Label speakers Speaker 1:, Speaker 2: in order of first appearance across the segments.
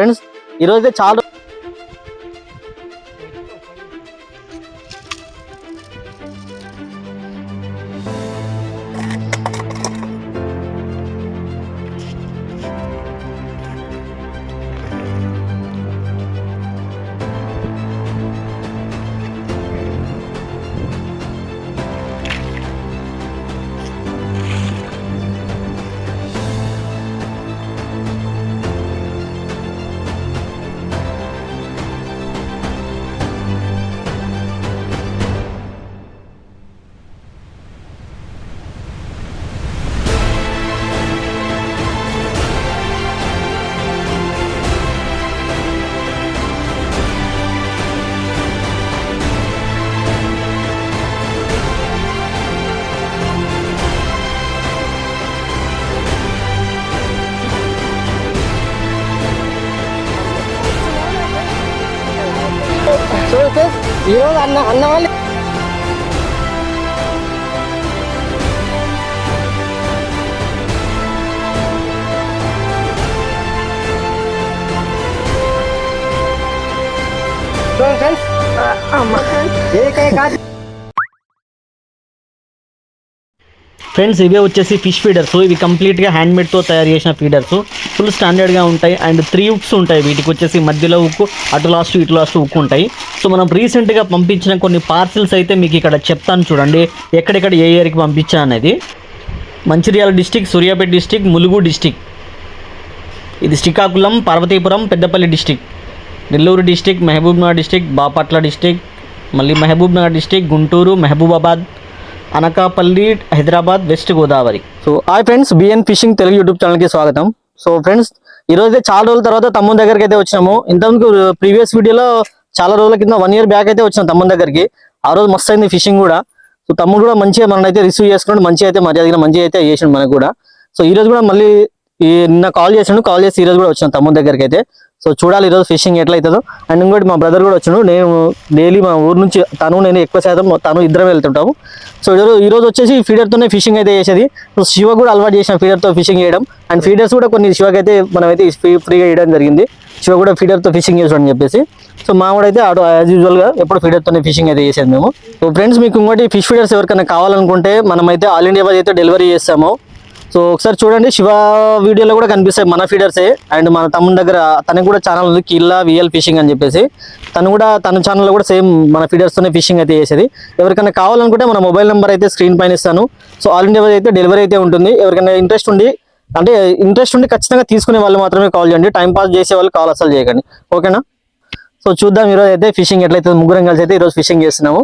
Speaker 1: Friends ఈరోజైతే చాలా. ఈరోజు అన్న అన్న వాళ్ళు ఫ్రెండ్స్ ఫ్రెండ్స్ ఇవే వచ్చేసి ఫిష్ ఫీడర్స్. ఇవి కంప్లీట్గా హ్యాండ్మేడ్తో తయారు చేసిన ఫీడర్స్. ఫుల్ స్టాండర్డ్గా ఉంటాయి. అండ్ త్రీ ఉక్స్ ఉంటాయి. వీటికి వచ్చేసి మధ్యలో ఉక్కు అటు లాస్ట్ ఇటు లాస్ట్ ఉక్కు ఉంటాయి. సో మనం రీసెంట్గా పంపించిన కొన్ని పార్సిల్స్ అయితే మీకు ఇక్కడ చెప్తాను చూడండి. ఎక్కడెక్కడ ఏ ఏరియాకి పంపించా అనేది. Mancherial district Suryapet district Mulugu district. ఇది Srikakulam Parvathipuram Peddapalli district. Nellore district Mahabubnagar district Bapatla district మళ్ళీ Mahabubnagar district Guntur Mahabubabad. Anakapalli Hyderabad west Godavari. So hi friends BN fishing Telugu YouTube ఛానల్కి స్వాగతం. So friends ఈరోజు చాలా రోజుల తర్వాత తమ్ముని దగ్గరికి అయితే వచ్చినాము. ఇంతకు ప్రీవియస్ వీడియోలో చాలా రోజుల కింద వన్ ఇయర్ బ్యాక్ అయితే వచ్చినాం తమ్ముని దగ్గరికి. ఆ రోజు మస్తు అయింది ఫిషింగ్ కూడా. సో తమ్ముడు కూడా మంచిగా మనం అయితే రిసీవ్ చేసుకున్నాడు. మంచిగా అయితే మర్యాదగా మంచిగా అయితే చేసిండు మనకు కూడా. సో ఈ రోజు కూడా మళ్ళీ నిన్న కాల్ చేసాడు. కాల్ చేసి ఈ రోజు కూడా వచ్చాను తమ్ముని దగ్గరికి అయితే. సో చూడాలి ఈరోజు ఫిషింగ్ ఎట్లయితుందో. అవుతుందో అండ్ ఇంకోటి మా బ్రదర్ కూడా వచ్చాడు. నేను డైలీ మా ఊరు నుంచి తను నేను ఎక్కువ శాతం తను ఇద్దరం వెళ్తుంటాము. సో ఈరోజు ఈ రోజు వచ్చేసి ఫీడర్తోనే ఫిషింగ్ అయితే చేసేది. సో శివ కూడా అలవాటు చేసిన ఫీడర్తో ఫిషింగ్ చేయడం. అండ్ ఫీడర్స్ కూడా కొన్ని శివకైతే మనమైతే ఫ్రీ ఫ్రీగా వేయడం జరిగింది. శివ కూడా ఫీడర్తో ఫిషింగ్ చేసాడు అని చెప్పేసి. సో మావాడైతే ఆటో యాజ్ యూజువల్గా ఎప్పుడు ఫీడర్తోనే ఫిషింగ్ అయితే చేసేది మేము. సో ఫ్రెండ్స్ మీకు ఇంకోటి ఫిష్ ఫీడర్స్ ఎవరికైనా కావాలనుకుంటే మనమైతే ఆల్ ఇండియా వైజ్ అయితే డెలివరీ చేస్తాము. సో ఒకసారి చూడండి శివ వీడియోలో కూడా కనిపిస్తాయి మన ఫీడర్సే అండ్ మన తమ్ముని దగ్గర తనకి కూడా ఛానల్ ఉంది కిల్లా విఎల్ ఫిషింగ్ అని చెప్పేసి. తను కూడా తన ఛానల్లో కూడా సేమ్ మన ఫీడర్స్తోనే ఫిషింగ్ అయితే చేసేది. ఎవరికైనా కావాలనుకుంటే మన మొబైల్ నెంబర్ అయితే స్క్రీన్ పైన ఇస్తాను. సో ఆల్ ఇండియా అయితే డెలివరీ అయితే ఉంటుంది. ఎవరికైనా ఇంట్రెస్ట్ ఉండి అంటే ఇంట్రెస్ట్ ఉండి ఖచ్చితంగా తీసుకునే వాళ్ళు మాత్రమే కాల్ చేయండి. టైం పాస్ చేసే వాళ్ళు కాల్ అసలు చేయకండి. ఓకేనా సో చూద్దాం ఈరోజు అయితే ఫిషింగ్ ఎట్లయితే ముగ్గురం కలిసి అయితే ఈరోజు ఫిషింగ్ చేస్తున్నాము.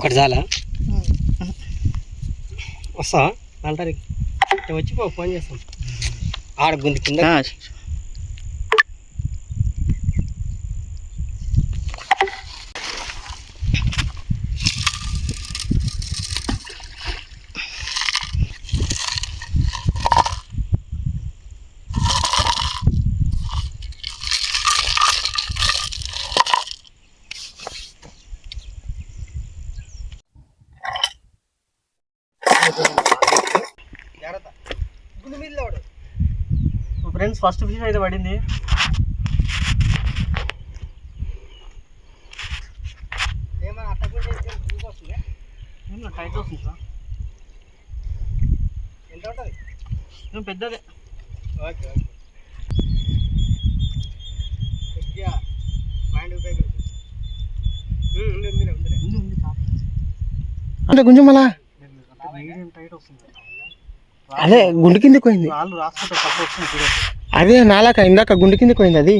Speaker 2: ఒకటి చాలా? వస్తా అంటారు వచ్చి పో ఫోన్ చేస్తాం ఆడ గుంది కింద.
Speaker 1: ఫ్రెండ్స్ ఫస్ట్ ఫిష్ అయితే పడింది. టైట్ వస్తుంది సార్.
Speaker 2: ఎంత ఉంటుంది?
Speaker 1: పెద్దదే.
Speaker 2: Okay okay. అంటే కొంచెం మళ్ళా?
Speaker 1: మీడియం టైట్ వస్తుంది.
Speaker 3: అదే గుండు కిందకి పోయింది.
Speaker 2: వాళ్ళు రాసుకుంటే తప్ప వచ్చింది చూడదు
Speaker 3: అదే నాలాక ఇందాక గుండు కింద పోయింది అది.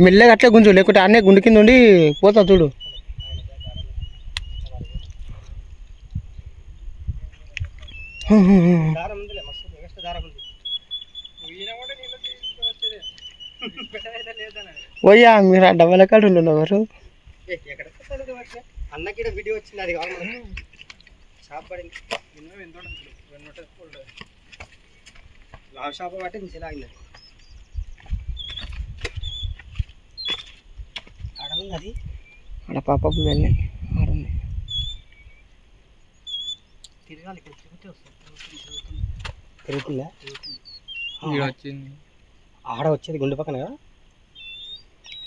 Speaker 3: మెల్లగా అట్లే గుంజు లేకుంటే అన్నే గుండు కింద ఉండి పోతా చూడు. పోయా మీరు ఆ డబ్బల కాడు ఉన్నారు
Speaker 2: అన్నకి వీడియో వచ్చింది అది కావాలి షాప్ పడింది ఎన్నో ఎంత లావ్ షాప్ బట్టి మిషన్ ఆగింది ఆడ ఉంది అది.
Speaker 3: ఆడ పాపకు వెళ్ళి ఆడుంది.
Speaker 2: తిరగాలి ఇక్కడ తిరిగితే వస్తుంది. తిరుగుతుందా?
Speaker 4: వచ్చింది.
Speaker 2: ఆడ వచ్చేది గుండె పక్కన కదా?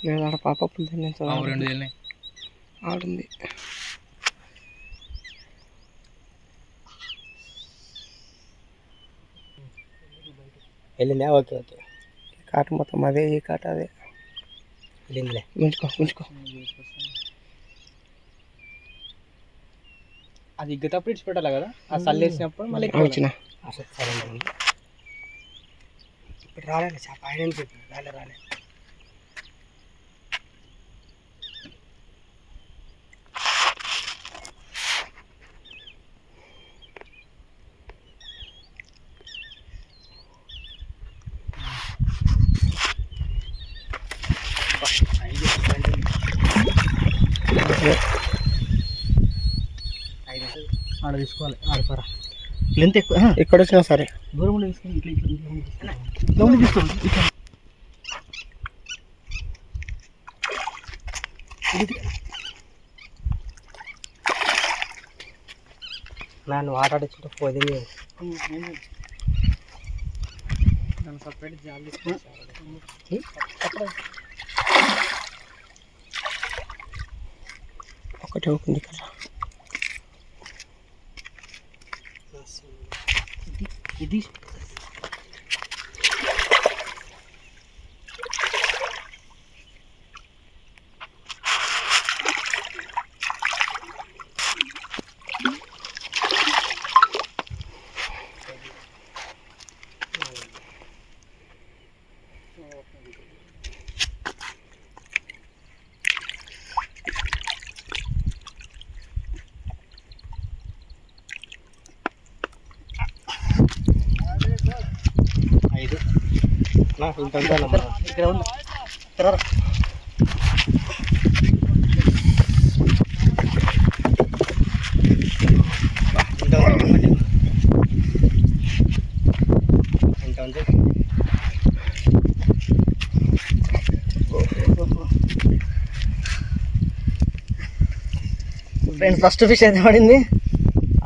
Speaker 3: లేదు ఆడ
Speaker 4: రెండు వెళ్ళినాయి.
Speaker 3: ఆడుంది.
Speaker 2: వెళ్ళిందా? Okay okay.
Speaker 3: కాట మొత్తం అదే ఈ కాట అదే.
Speaker 2: వెళ్ళిందిలే.
Speaker 3: ఉంచుకో ఉంచుకో.
Speaker 4: అది ఇగ్గేటప్పుడు ఇచ్చి పెట్టాలి కదా? ఆ సల్లు వేసినప్పుడు మళ్ళీ
Speaker 3: వచ్చిన.
Speaker 2: సరే ఇప్పుడు రాలేదు చేప. ఆయన చెప్పి. రాలే రాలే ఆడ తీసుకోవాలి. ఆడపరా లెంత్ ఎక్కువ
Speaker 3: ఎక్కడ వచ్చినా సరే.
Speaker 2: దూరం తీసుకొని ఇట్లా ఇట్లా తీసుకోండి. ఇట్లా నన్ను ఆట ఆడించుకుంటే పోది దాన్ని సపరేట్ జాలి
Speaker 3: ఒకటే ఉంది కదా
Speaker 2: ఇది ఐదు ఇక్కడ ఉంది ఫ్రెండ్స్ ఫస్ట్ ఫిష్ అయితే పడింది.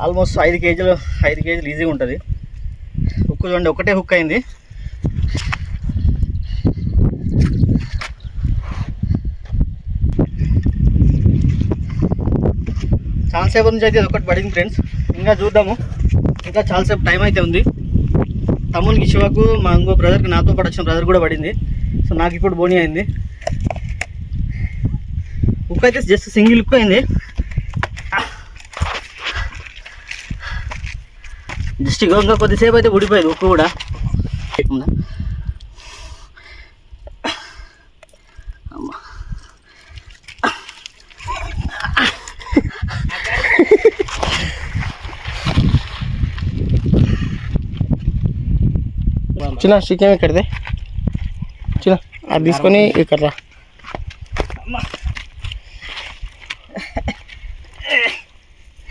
Speaker 2: ఆల్మోస్ట్ ఐదు కేజీలు ఐదు కేజీలు ఈజీగా ఉంటుంది. హుక్ చూడండి ఒకటే హుక్ అయింది. చాలాసేపు నుంచి అయితే ఒకటి పడింది ఫ్రెండ్స్ ఇంకా చూద్దాము. ఇంకా చాలాసేపు టైం అయితే ఉంది. తమ్మునికి శివకు మా ఇంకో బ్రదర్కి నాతో పాటు వచ్చిన బ్రదర్ కూడా పడింది. సో నాకు ఇప్పుడు బోని అయింది. హుక్ అయితే జస్ట్ సింగిల్ ఉక్కు అయింది. జస్ట్ ఇంకా కొద్దిసేపు అయితే ఊడిపోయేది ఉక్కు కూడా.
Speaker 3: చిన్న చికెన్ ఇక్కడదే చిన్న అది తీసుకొని ఇక్కడ రా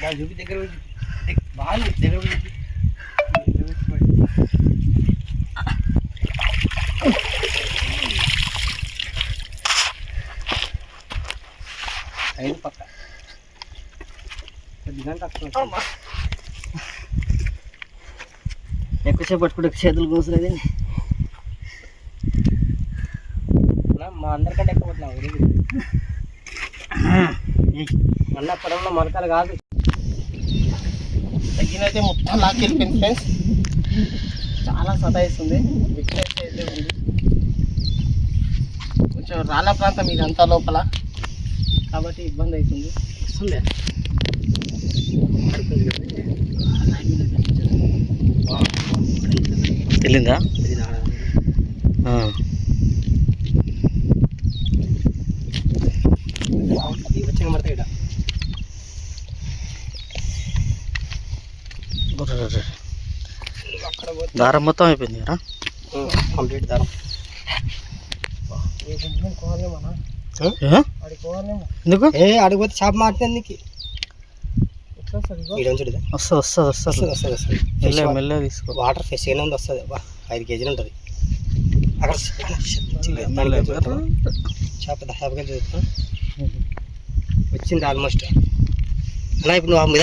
Speaker 2: దాన్ని చూపి దగ్గర పోయి చూపి. దగ్గ- బాగుంది దగ్గర పోయి చూపి. దగ్గర పోయి చూపి. అయింది పక్క కొద్దిగా ఎక్కువసేపు పట్టుకుంటే చేతులు కోసలేదు మా అందరికంటే ఎక్కువ అన్న పొలంలో మొలకలు కాదు.
Speaker 3: తగ్గినైతే మొత్తం లాక్కెళ్ళిపోయింది ఫ్రెండ్స్. చాలా సతాయిస్తుంది. విక్నెస్ అయితే ఉంది. కొంచెం రాళ్ళ ప్రాంతం ఇదంతా లోపల. కాబట్టి ఇబ్బంది అవుతుంది.
Speaker 2: వస్తుంది.
Speaker 1: వెళ్ళిందా. దారం మొత్తం అయిపోయింది కదా?
Speaker 3: కంప్లీట్ దారం?
Speaker 1: ఎందుకు?
Speaker 3: ఏ అడిగిపోతే చేప మాట్లాడి నీకు ఈడ ఉంచుడు
Speaker 1: వస్తుంది వస్తుంది వస్తుంది
Speaker 3: వస్తుంది. వస్తుంది
Speaker 1: మెల్లె మెల్లె తీసుకో.
Speaker 3: వాటర్ ఫ్రెష్ అయినా ఉంది? వస్తుంది. బా ఐదు కేజీలు ఉంటుంది. అక్కడ చేప చేపగా చూస్తాను వచ్చింది ఆల్మోస్ట్ అలా ఇప్పుడు నువ్వు మీద.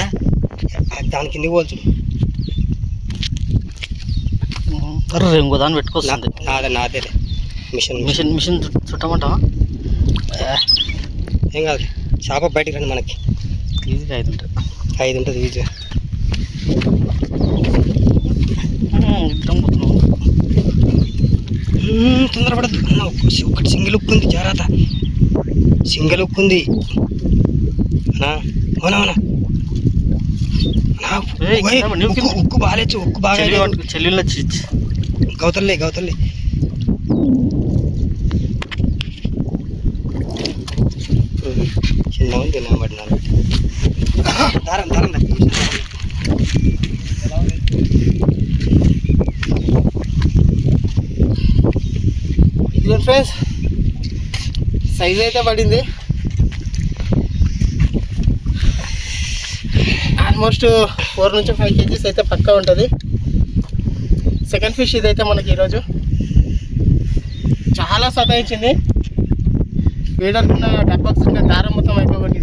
Speaker 3: దాని కిందకి పోల్చుడు
Speaker 1: అరే ఇంకో దాన్ని పెట్టుకొస్తుంది.
Speaker 3: నాదే నాదే మిషన్ మిషన్.
Speaker 1: మిషన్ మిషన్ చుట్- చుట్టమంటావా?
Speaker 3: ఏం కాదు చేప బయటికి రండి మనకి.
Speaker 1: ఈజీగా అయితే ఉంటుంది
Speaker 3: ఐదు ఉంటుంది ఈజీ తొందరపడద్దు ఒకటి సింగిల్ ఉక్కు ఉంది జాగ్రత్త. సింగిల్ ఉక్కు ఉంది. అన్నా అవునా అవునా? అన్నా,
Speaker 1: ఏయ్,
Speaker 3: ఓయ్,
Speaker 1: కింద పడి,
Speaker 3: ఉక్కు బాగాలేదు ఉక్కు బాగా
Speaker 1: చెల్లెళ్ళ
Speaker 3: గౌతల్లే గౌతల్లే చిన్న ఉంది నిలబడినాను దారం దారం ఇదిగో ఫ్రెండ్స్ సైజ్ అయితే పడింది. ఆల్మోస్ట్ ఫోర్ నుంచి ఫైవ్ కేజీస్ అయితే పక్కా ఉంటుంది. సెకండ్ ఫిష్ ఇదైతే మనకి ఈరోజు. చాలా సతాయించింది. వేడనుకున్న డబ్బాక్స్ ఇంకా దారం మొత్తం అయిపోయింది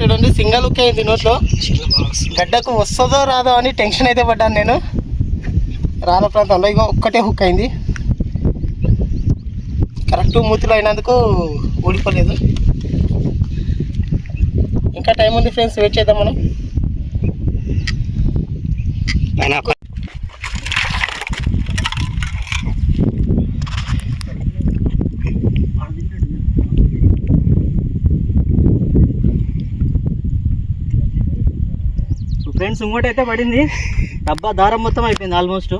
Speaker 3: చూడండి సింగల్ ఉక్ అయింది నోట్లో. గడ్డకు వస్తుందో రాదో అని టెన్షన్ అయితే పడ్డాను నేను. రాళ్ళ ప్రాంతంలో ఇగో ఒక్కటే హుక్ అయింది. కరెక్ట్ మూతిలో అయినందుకు ఊడిపోలేదు. ఇంకా టైం ఉంది ఫ్రెండ్స్ వెయిట్ చేద్దాం మనం. పైన
Speaker 1: అయితే పడింది. డబ్బా దారం మొత్తం అయిపోయింది ఆల్మోస్ట్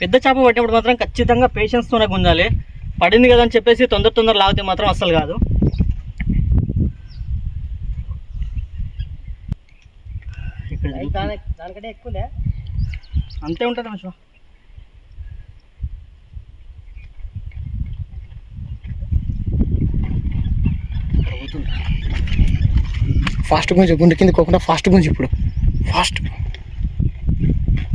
Speaker 1: పెద్ద చేప పట్టినప్పుడు మాత్రం ఖచ్చితంగా పేషెన్స్తోనే గుంజాలి. పడింది కదా అని చెప్పేసి తొందర తొందర లాగితే మాత్రం అస్సలు కాదు.
Speaker 3: దానికంటే ఎక్కువలే.
Speaker 1: అంతే ఉంటుంది మంచిగా
Speaker 3: ఫాస్ట్ గుంజు గుండె కింద పోకుండా ఫాస్ట్ గుంజు ఇప్పుడు. ఫాస్ట్.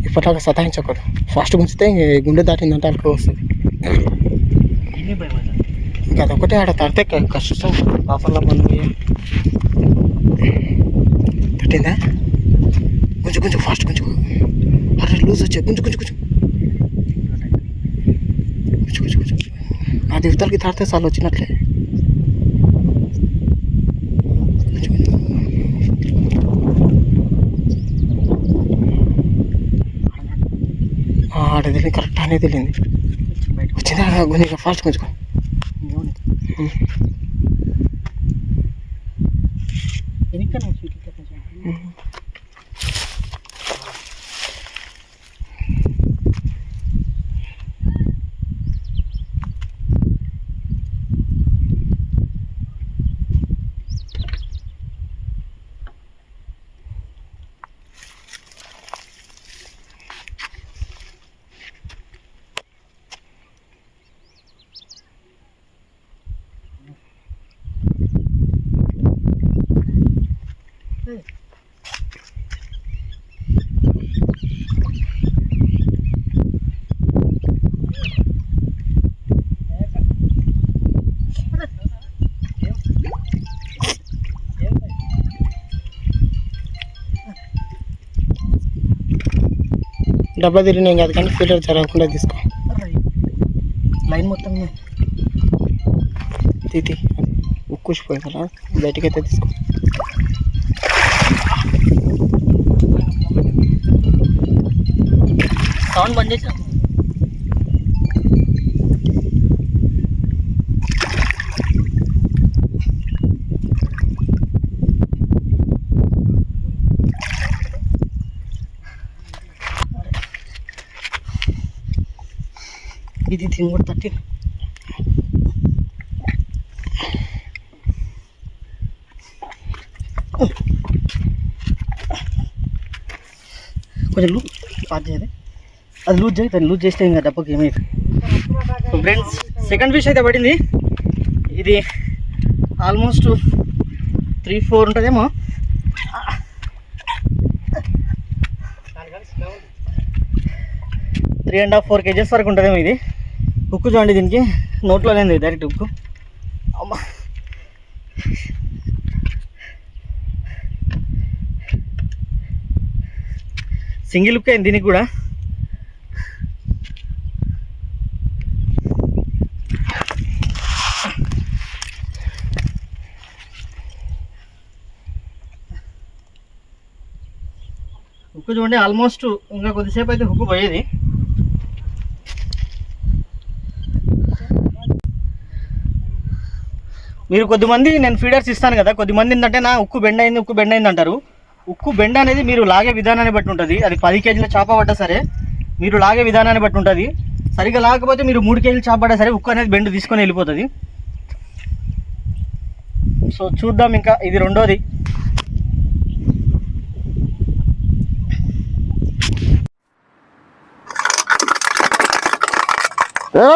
Speaker 3: ఇప్పటిలాగా సతాయించకూడదు. ఫాస్ట్ గుంజితే గుండె దాటిందంటే అక్కడ వస్తుంది. ఇంకా అదొకటే ఆడ తడితే కష్టం. పాపంలో మనం తట్టిందా కొంచెం కొంచెం ఫాస్ట్ కొంచెం. అరే లూజ్ వచ్చే కొంచెం కొంచెం కొంచెం. కొంచెం కొంచెం కొంచెం. నా దివతలకి తాడితే చాలు వచ్చినట్లే. ఆడ తెలియదు కరెక్ట్ అనేది తెలియంది వచ్చిందా? కొంచెం ఫాస్ట్ కొంచెం. డబ్బా తిరిగినాం కాదు కానీ ఫిల్టర్ జరగకుండా తీసుకో.
Speaker 1: లైన్ మొత్తం
Speaker 3: తీతి. ఉక్కుసిపోయింది కదా బయటికి అయితే తీసుకో.
Speaker 1: సౌండ్ బంద్ చేసా ఇది థింగ్ కూడా తట్టి కొంచెం లూజ్ పాస్ చేయదు అది లూజ్ చేయి దాన్ని లూజ్ చేస్తే ఇంకా దెబ్బకి ఏమీ ఫ్రెండ్స్ సెకండ్ ఫిష్ అయితే పడింది. ఇది ఆల్మోస్ట్ త్రీ ఫోర్ ఉంటుందేమో. Three and half four kgs వరకు ఉంటుందేమో ఇది. ఉక్కు చూడండి దీనికి. నోట్లో లేదు డైరెక్ట్ ఉక్కు అమ్మా. సింగిల్ ఉక్కు అయింది దీనికి కూడా. ఉక్కు చూడండి ఆల్మోస్ట్ ఇంకా కొద్దిసేపు అయితే హుక్కు పోయేది. మీరు కొద్దిమంది నేను ఫీడర్స్ ఇస్తాను కదా కొద్దిమంది ఏంటంటే నా ఉక్కు బెండ్ అయింది ఉక్కు బెండ్ అయింది అంటారు. ఉక్కు బెండ్ అనేది మీరు లాగే విధానాన్ని బట్టి ఉంటుంది. అది పది కేజీల చేప పడ్డా సరే మీరు లాగే విధానాన్ని బట్టి ఉంటుంది. సరిగ్గా లాగకపోతే మీరు మూడు కేజీలు చేప పడ్డా సరే ఉక్కు అనేది బెండ్ తీసుకొని వెళ్ళిపోతుంది. సో చూద్దాం ఇంకా ఇది రెండోది.
Speaker 5: ఏ